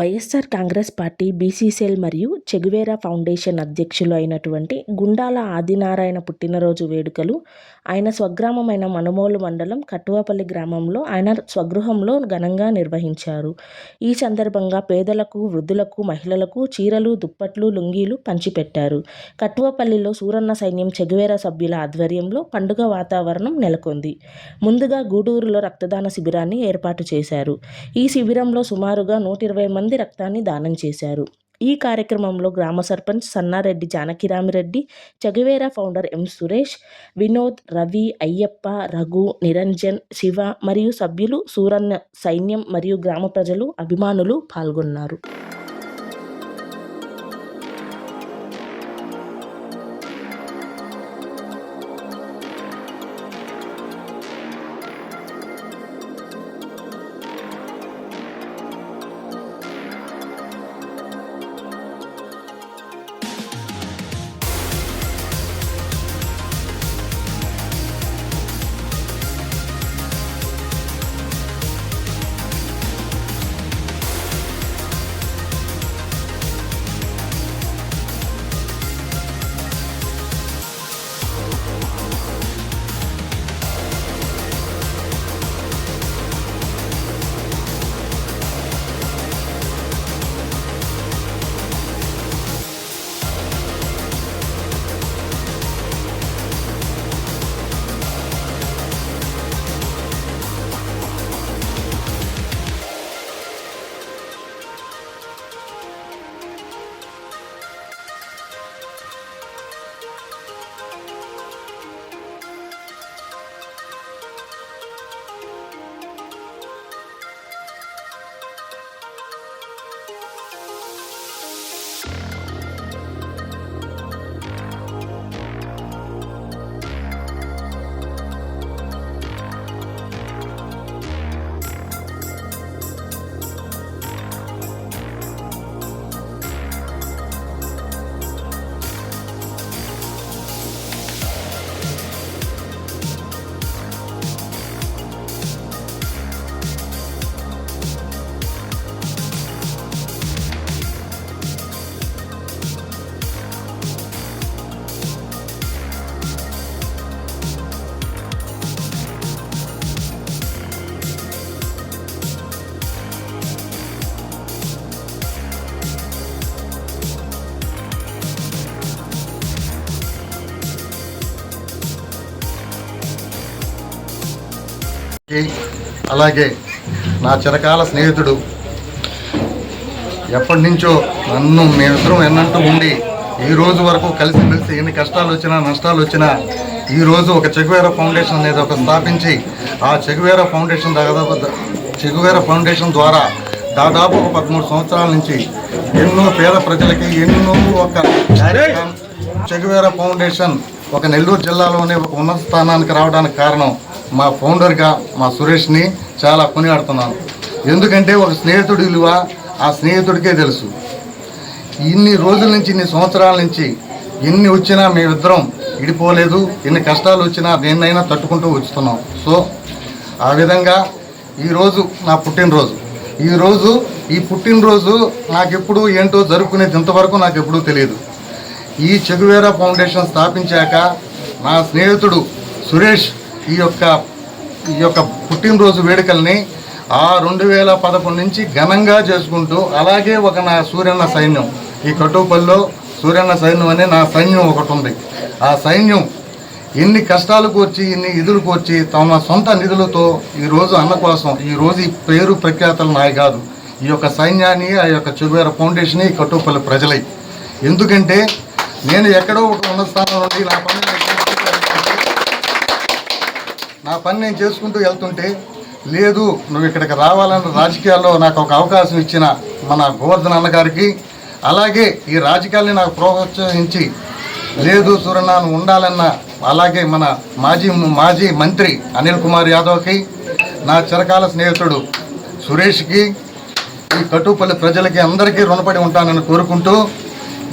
YSR Congress party BCCL మరియు Che Guevara foundation అధ్యక్షులు అయినటువంటి గుండాల ఆదినారాయణ పుట్టినరోజు వేడుకలు ఆయన స్వగ్రామమైన మనుమోలు మండలం కట్టువపల్లి గ్రామంలో ఆయన స్వగృహంలో ఘనంగా నిర్వహించారు. ఈ సందర్భంగా పేదలకు వృద్ధులకు మహిళలకు చీరలు దుప్పట్లు లుంగీలు పంచిపెట్టారు. కట్టువపల్లిలో సూరన్న సైన్యం చెగువేరా సభ్యుల ఆధ్వర్యంలో పండుగ వాతావరణం నెలకొంది. ముందుగా గూడూరులో రక్తదాన శిబిరాన్ని ఏర్పాటు చేశారు. ఈ శిబిరంలో సుమారుగా నూట ఇరవై మంది రక్తాన్ని దానం చేశారు. ఈ కార్యక్రమంలో గ్రామ sarpanch Sannareddy Janakiramireddy Che Guevara founder M Suresh Vinod Ravi Ayyappa Raghu Niranjan Shiva మరియు సభ్యులు సూరన్న సైన్యం మరియు గ్రామ ప్రజలు అభిమానులు పాల్గొన్నారు. అలాగే నా చిరకాల స్నేహితుడు. ఎప్పటి నుంచో నన్ను మేమిద్దరం ఎన్నంటూ ఉండి ఈ రోజు వరకు కలిసి మెలిసి ఎన్ని కష్టాలు వచ్చినా నష్టాలు వచ్చినా ఈ రోజు ఒక చెగువేర ఫౌండేషన్ అనేది ఒక స్థాపించి ఆ చెగువేర ఫౌండేషన్ దాదాపు చెగువేర ఫౌండేషన్ ద్వారా దాదాపు ఒక పదమూడు సంవత్సరాల నుంచి ఎన్నో పేద ప్రజలకి ఎన్నో ఒక కార్యక్రమం చెగువేర ఫౌండేషన్ ఒక నెల్లూరు జిల్లాలోనే ఒక ఉన్నత స్థానానికి రావడానికి కారణం. మా ఫౌండర్గా మా సురేష్ని చాలా కొనియాడుతున్నాను. ఎందుకంటే ఒక స్నేహితుడి విలువ ఆ స్నేహితుడికే తెలుసు. ఇన్ని రోజుల నుంచి ఇన్ని సంవత్సరాల నుంచి ఎన్ని వచ్చినా మేమిద్దరం ఇడిపోలేదు ఎన్ని కష్టాలు వచ్చినా దేన్నైనా తట్టుకుంటూ వచ్చుతున్నాం. సో ఆ విధంగా ఈరోజు నా పుట్టినరోజు. ఈరోజు ఈ పుట్టినరోజు నాకెప్పుడు ఏంటో జరుపుకునేది ఇంతవరకు నాకు ఎప్పుడూ తెలియదు. ఈ చెగువేరా ఫౌండేషన్ స్థాపించాక నా స్నేహితుడు సురేష్ ఈ యొక్క ఈ యొక్క పుట్టినరోజు వేడుకల్ని ఆ రెండు వేల పదకొండు నుంచి ఘనంగా చేసుకుంటూ అలాగే ఒక నా సూర్యన్న సైన్యం ఈ కట్టుపల్లిలో సూర్యన్న సైన్యం అనే నా సైన్యం ఒకటి ఉంది. ఆ సైన్యం ఎన్ని కష్టాలు కూర్చి ఎన్ని నిధులు కూర్చి తమ సొంత నిధులతో ఈరోజు అన్న కోసం ఈరోజు ఈ పేరు ప్రఖ్యాతలు నాయి కాదు. ఈ యొక్క సైన్యాన్ని ఆ యొక్క చెగువేర ఫౌండేషన్ ఈ కట్టుపల్లి ప్రజలై. ఎందుకంటే నేను ఎక్కడో ఒక ఉన్న స్థానంలో నా పని నా పని నేను చేసుకుంటూ వెళ్తుంటే లేదు నువ్వు ఇక్కడికి రావాలన్న రాజకీయాల్లో నాకు ఒక అవకాశం ఇచ్చిన మన గోవర్ధన్ అన్నగారికి అలాగే ఈ రాజకీయాల్ని నాకు ప్రోత్సహించి లేదు సూరన్న నువ్వు ఉండాలన్న అలాగే మన మాజీ మాజీ మంత్రి అనిల్ కుమార్ యాదవ్కి నా చిరకాల స్నేహితుడు సురేష్కి ఈ కట్టుపల్లి ప్రజలకి అందరికీ రుణపడి ఉంటానని కోరుకుంటూ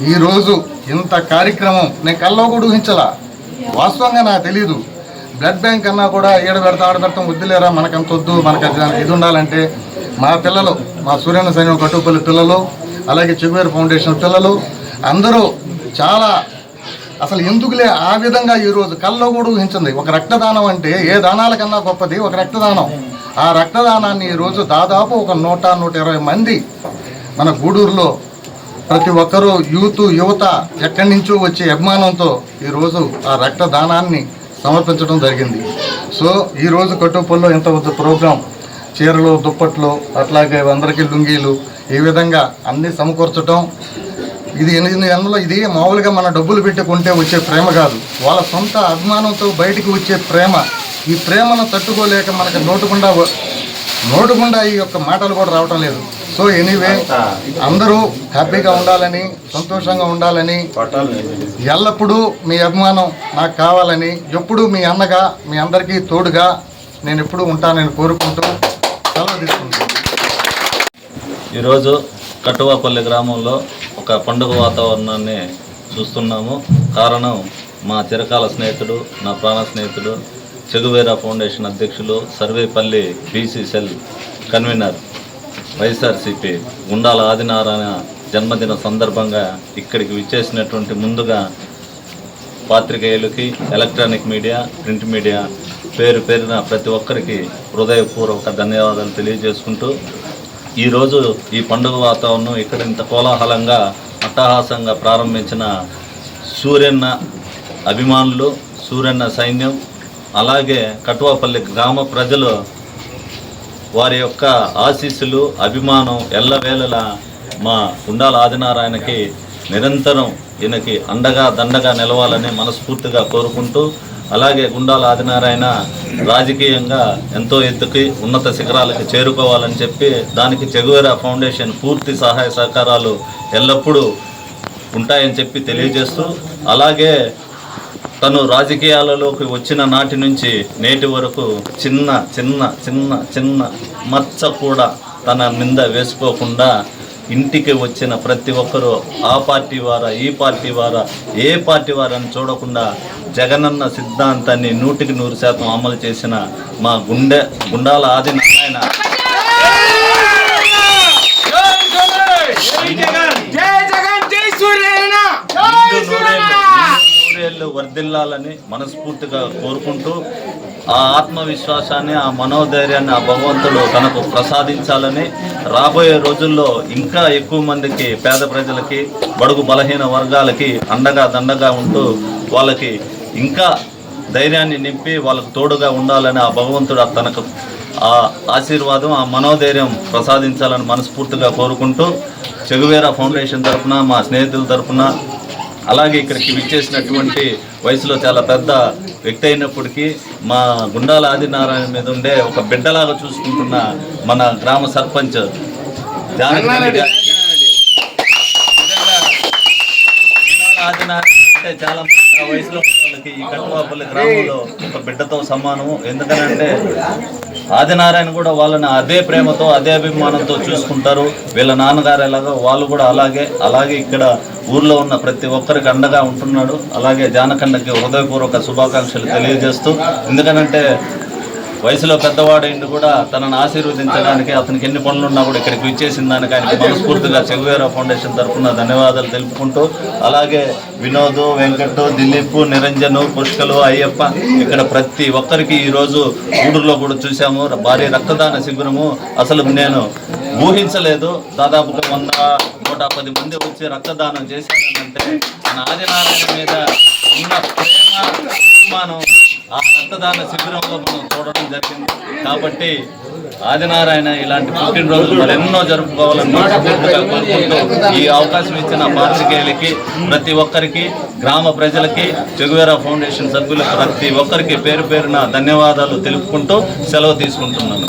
ఈరోజు ఇంత కార్యక్రమం నేను కల్లో కూడా ఊహించలా వాస్తవంగా నాకు తెలియదు బ్లడ్ బ్యాంక్ అన్నా కూడా ఏడు పెడతాం ఆడ పెడతాం వద్దులేరా మనకంత వద్దు? మనకు అది ఇది ఉండాలంటే మా పిల్లలు మా సూర్యన సైన్యం కట్టుపల్లి పిల్లలు అలాగే చెగువేరు ఫౌండేషన్ పిల్లలు అందరూ చాలా అసలు ఎందుకులే ఆ విధంగా ఈరోజు కల్లో కూడా ఊహించింది. ఒక రక్తదానం అంటే ఏ దానాల కన్నా గొప్పది? ఒక రక్తదానం. ఆ రక్తదానాన్ని ఈరోజు దాదాపు ఒక నూట నూట ఇరవై మంది మన గూడూరులో ప్రతి ఒక్కరూ యూత్ యువత ఎక్కడి నుంచో వచ్చే అభిమానంతో ఈరోజు ఆ రక్తదానాన్ని సమర్పించడం జరిగింది. సో ఈరోజు కట్టుపల్లో ఇంత పెద్ద ప్రోగ్రాం చీరలు దుప్పట్లు అట్లాగే అందరికీ లుంగీలు ఈ విధంగా అన్నీ సమకూర్చడం ఇది ఎనిమిది నెలల్లో ఇది మామూలుగా మన డబ్బులు పెట్టుకుంటే వచ్చే ప్రేమ కాదు. వాళ్ళ సొంత అభిమానంతో బయటికి వచ్చే ప్రేమ ఈ ప్రేమను తట్టుకోలేక మనకు నోటుకుండా నోటుకుండా ఈ యొక్క మాటలు కూడా రావటం లేదు. సో ఎనీవే అందరూ హ్యాపీగా ఉండాలని సంతోషంగా ఉండాలని ఎల్లప్పుడూ మీ అభిమానం నాకు కావాలని ఎప్పుడూ మీ అన్నగా మీ అందరికీ తోడుగా నేను ఎప్పుడూ ఉంటానని కోరుకుంటూ సెలవు తీసుకుంటాను ఈరోజు కట్టువాపల్లి గ్రామంలో ఒక పండుగ వాతావరణాన్ని చూస్తున్నాము. కారణం మా చిరకాల స్నేహితుడు నా ప్రాణ స్నేహితుడు చెగువేరా ఫౌండేషన్ అధ్యక్షులు Sarvepalli BC cell convener. YSRCP Gundala Adinarayana జన్మదిన సందర్భంగా ఇక్కడికి విచ్చేసినటువంటి ముందుగా పాత్రికేయులకి ఎలక్ట్రానిక్ మీడియా ప్రింట్ మీడియా పేరు పేరున ప్రతి ఒక్కరికి హృదయపూర్వక ధన్యవాదాలు తెలియజేసుకుంటూ ఈరోజు ఈ పండుగ వాతావరణం ఇక్కడ ఇంత కోలాహలంగా అట్టహాసంగా ప్రారంభించిన సూర్యన్న అభిమానులు సూర్యన్న సైన్యం అలాగే కటువాపల్లి గ్రామ ప్రజలు వారి యొక్క ఆశీస్సులు అభిమానం ఎల్లవేళలా మా గుండాల ఆదినారాయణకి నిరంతరం ఈయనకి అండగా దండగా నిలవాలని మనస్ఫూర్తిగా కోరుకుంటూ అలాగే గుండాల ఆదినారాయణ రాజకీయంగా ఎంతో ఎత్తుకి ఉన్నత శిఖరాలకి చేరుకోవాలని చెప్పి దానికి చెగువేరా ఫౌండేషన్ పూర్తి సహాయ సహకారాలు ఎల్లప్పుడూ ఉంటాయని చెప్పి తెలియజేస్తూ అలాగే తను రాజకీయాలలోకి వచ్చిన నాటి నుంచి నేటి వరకు చిన్న చిన్న చిన్న చిన్న మచ్చ కూడా తన మీద వేసుకోకుండా ఇంటికి వచ్చిన ప్రతి ఒక్కరూ ఆ పార్టీ వారా ఈ పార్టీ వారా ఏ పార్టీ వారని చూడకుండా జగనన్న సిద్ధాంతాన్ని నూటికి నూరు శాతం అమలు చేసిన మా గుండె గుండాల ఆది నారాయణ వర్ధిల్లాలని మనస్ఫూర్తిగా కోరుకుంటూ ఆ ఆత్మవిశ్వాసాన్ని ఆ మనోధైర్యాన్ని ఆ భగవంతుడు తనకు ప్రసాదించాలని రాబోయే రోజుల్లో ఇంకా ఎక్కువ మందికి పేద ప్రజలకి బడుగు బలహీన వర్గాలకి అండగా దండగా ఉంటూ వాళ్ళకి ఇంకా ధైర్యాన్ని నింపి వాళ్ళకు తోడుగా ఉండాలని ఆ భగవంతుడు తనకు ఆ ఆశీర్వాదం ఆ మనోధైర్యం ప్రసాదించాలని మనస్ఫూర్తిగా కోరుకుంటూ చెగువేరా ఫౌండేషన్ తరఫున మా స్నేహితుల తరఫున అలాగే ఇక్కడికి విచ్చేసినటువంటి వయసులో చాలా పెద్ద వ్యక్తి అయినప్పటికీ మా గుండాల ఆదినారాయణ మీద ఉండే ఒక బిడ్డలాగా చూసుకుంటున్న మన గ్రామ సర్పంచ్ ఆదినారాయణ చాలా వయసులో వాళ్ళకి ఈ కట్టువాపల్లి గ్రామంలో ఒక బిడ్డతో సమానము. ఎందుకనంటే ఆదినారాయణ కూడా వాళ్ళని అదే ప్రేమతో అదే అభిమానంతో చూసుకుంటారు. వీళ్ళ నాన్నగారు ఎలాగో వాళ్ళు కూడా అలాగే అలాగే ఇక్కడ ఊర్లో ఉన్న ప్రతి ఒక్కరికి అండగా ఉంటున్నాడు. అలాగే జానకండకి హృదయపూర్వక శుభాకాంక్షలు తెలియజేస్తూ ఎందుకనంటే వయసులో పెద్దవాడైంది కూడా తనను ఆశీర్వదించడానికి అతనికి ఎన్ని పనులున్నా కూడా ఇక్కడికి విచ్చేసిన దానికి ఆయనకి మనస్ఫూర్తిగా చెగువేరా ఫౌండేషన్ తరఫున ధన్యవాదాలు తెలుపుకుంటూ అలాగే వినోద్ వెంకట్ దిలీప్ నిరంజన్ పుష్కలు అయ్యప్ప ఇక్కడ ప్రతి ఒక్కరికి ఈరోజు గూడూరులో కూడా చూసాము భారీ రక్తదాన శిబిరము. అసలు నేను ఊహించలేదు. దాదాపుగా వంద నూట పది మంది వచ్చి రక్తదానం చేశారంటే మన ఆదినారాయణ మీద ఉన్న ప్రేమ అభిమానం ఆ రక్తదాన శిబిరంలో మనం చూడడం జరిగింది. కాబట్టి ఆదినారాయణ ఇలాంటి పుట్టినరోజులు ఎన్నో జరుపుకోవాలని మనస్ఫూర్తిగా కోరుకుంటూ ఈ అవకాశం ఇచ్చిన పాత్రికేయులకి ప్రతి ఒక్కరికి గ్రామ ప్రజలకి చెగువేరా ఫౌండేషన్ సభ్యులకు ప్రతి ఒక్కరికి పేరు పేరున ధన్యవాదాలు తెలుపుకుంటూ సెలవు తీసుకుంటున్నాను.